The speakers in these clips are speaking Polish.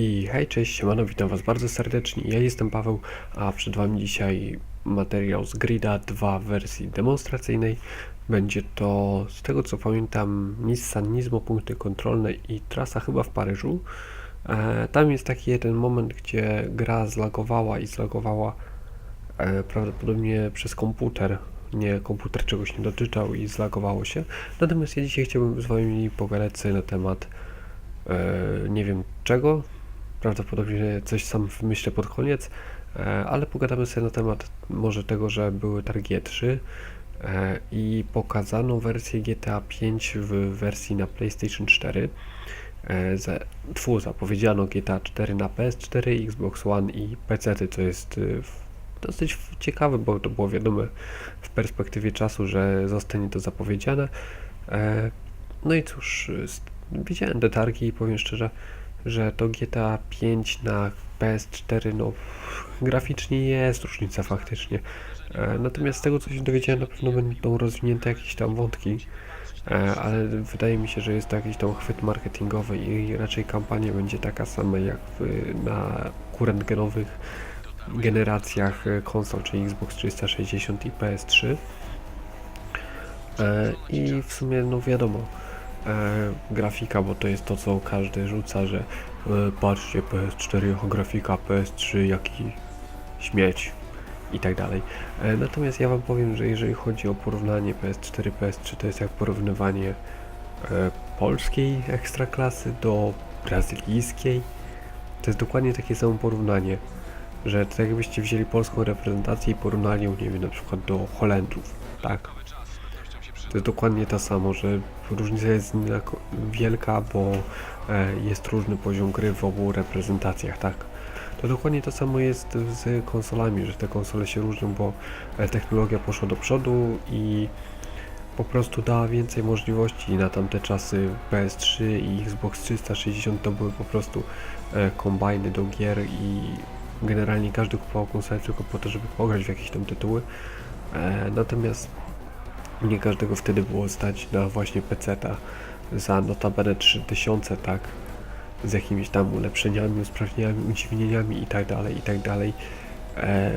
I hej, cześć, siemano, witam was bardzo serdecznie. Ja jestem Paweł, a przed wami dzisiaj materiał z Grida 2 w wersji demonstracyjnej. Będzie to, z tego co pamiętam, Nissan Nismo, punkty kontrolne i trasa chyba w Paryżu. E, tam jest taki jeden moment, gdzie gra zlagowała i zlagowała e, prawdopodobnie przez komputer. Nie, komputer czegoś nie doczytał i zlagowało się. Natomiast ja dzisiaj chciałbym z wami pogadać sobie na temat e, nie wiem czego, prawdopodobnie coś sam wymyślę pod koniec, e, ale pogadamy sobie na temat może tego, że były targi E3 e, i pokazano wersję GTA 5 w wersji na PlayStation 4. E, za- Tfu, zapowiedziano GTA 4 na PS4, Xbox One i PC, co jest dosyć ciekawe, bo to było wiadome w perspektywie czasu, że zostanie to zapowiedziane. E, No i cóż, widziałem te targi i powiem szczerze, że to GTA 5 na PS4, no graficznie jest różnica faktycznie. E, Natomiast z tego co się dowiedziałem, na pewno będą rozwinięte jakieś tam wątki, e, ale wydaje mi się, że jest to jakiś tam chwyt marketingowy i raczej kampania będzie taka sama jak na kurentgenowych generacjach e, konsol, czyli Xbox 360 i PS3. E, I w sumie, no wiadomo, grafika, bo to jest to, co każdy rzuca, że e, patrzcie, PS4 jako grafika, PS3 jaki śmieć i tak dalej. E, natomiast ja Wam powiem, że jeżeli chodzi o porównanie PS4, PS3, to jest jak porównywanie e, polskiej ekstraklasy do brazylijskiej. To jest dokładnie takie samo porównanie, że tak jakbyście wzięli polską reprezentację i porównali ją, nie wiem, na przykład do Holendrów, tak? To jest dokładnie to samo, że różnica jest wielka, bo e, jest różny poziom gry w obu reprezentacjach, tak? To dokładnie to samo jest z konsolami, że te konsole się różnią, bo e, technologia poszła do przodu i po prostu dała więcej możliwości na tamte czasy PS3 i Xbox 360 to były po prostu e, kombajny do gier i generalnie każdy kupował konsolę tylko po to, żeby pograć w jakieś tam tytuły. Natomiast nie każdego wtedy było stać na właśnie PC-ta za notabene 3000, tak? Z jakimiś tam ulepszeniami, usprawnieniami, udźwignieniami i tak dalej, i tak. E,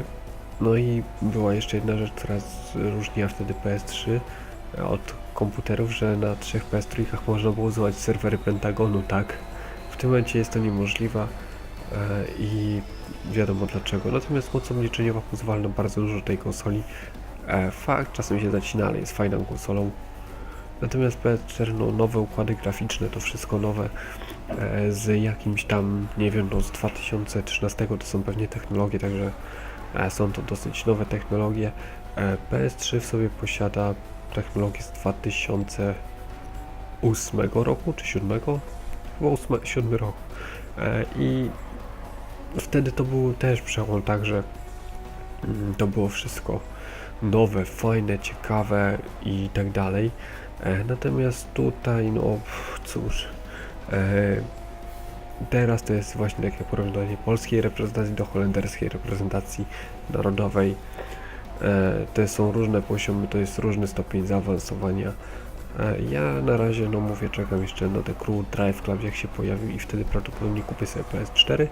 no i była jeszcze jedna rzecz, która różniła wtedy PS3 od komputerów, że na trzech PS3 można było używać serwery Pentagonu, tak? W tym momencie jest to niemożliwe e, i wiadomo dlaczego. Natomiast moc obliczeniowa pozwala na bardzo dużo tej konsoli. E, fakt, czasem się zacina, ale jest fajną konsolą. Natomiast PS4, no, nowe układy graficzne, to wszystko nowe e, z jakimś tam, nie wiem, no z 2013 to są pewnie technologie, także e, są to dosyć nowe technologie. E, PS3 w sobie posiada technologię z 2008 roku, czy 7? Chyba 8, 7 rok. I wtedy to był też przełom, także mm, to było wszystko nowe, fajne, ciekawe i tak dalej. E, Natomiast tutaj, no cóż, e, teraz to jest właśnie takie porównanie polskiej reprezentacji do holenderskiej reprezentacji narodowej. E, To są różne poziomy, to jest różny stopień zaawansowania. Ja na razie, no mówię, czekam jeszcze na The Crew Drive Club, jak się pojawił i wtedy prawdopodobnie kupię sobie PS4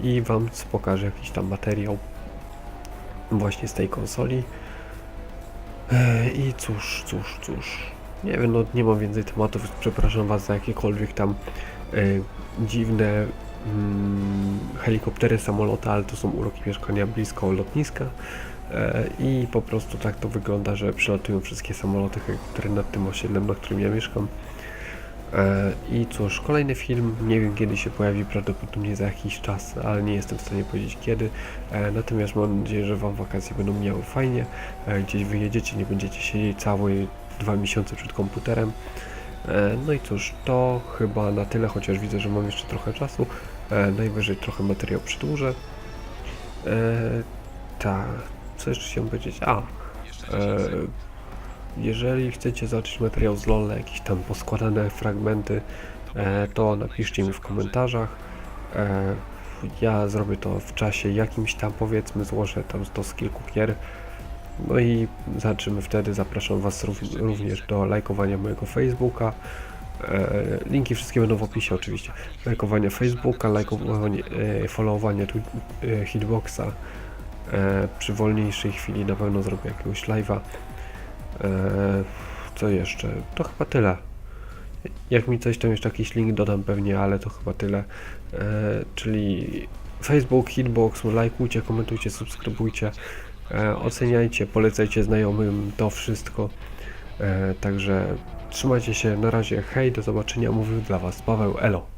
i Wam pokażę jakiś tam materiał właśnie z tej konsoli. E, I cóż, cóż, cóż. Nie wiem, no nie mam więcej tematów. Przepraszam Was za jakiekolwiek tam e, dziwne mm, helikoptery, samoloty, ale to są uroki mieszkania blisko lotniska. E, I po prostu tak to wygląda, że przelatują wszystkie samoloty, helikoptery nad tym osiedlem, na którym ja mieszkam. E, I cóż, kolejny film, nie wiem kiedy się pojawi, prawdopodobnie za jakiś czas, ale nie jestem w stanie powiedzieć kiedy. E, Natomiast mam nadzieję, że Wam wakacje będą miały fajnie, e, gdzieś wyjedziecie, nie będziecie siedzieć całe dwa miesiące przed komputerem. No i cóż, to chyba na tyle, chociaż widzę, że mam jeszcze trochę czasu. Najwyżej trochę materiał przedłużę. Tak, co jeszcze chciałem powiedzieć? A, jeżeli chcecie zobaczyć materiał z LoL, jakieś tam poskładane fragmenty, e, to napiszcie mi w komentarzach. E, ja zrobię to w czasie jakimś tam, powiedzmy, złożę tam to z kilku gier. No i zobaczymy wtedy. Zapraszam Was rów- również do lajkowania mojego Facebooka E, linki wszystkie będą w opisie oczywiście. Lajkowanie Facebooka, lajkowanie, followowanie Hitboxa. Przy wolniejszej chwili na pewno zrobię jakiegoś live'a. E, co jeszcze? To chyba tyle. Jak mi coś tam jeszcze jakiś link dodam pewnie, ale to chyba tyle. E, czyli Facebook, Hitbox, lajkujcie, komentujcie, subskrybujcie, e, oceniajcie, polecajcie znajomym to wszystko. Także trzymajcie się, na razie, hej, do zobaczenia, mówił dla Was Paweł Elo.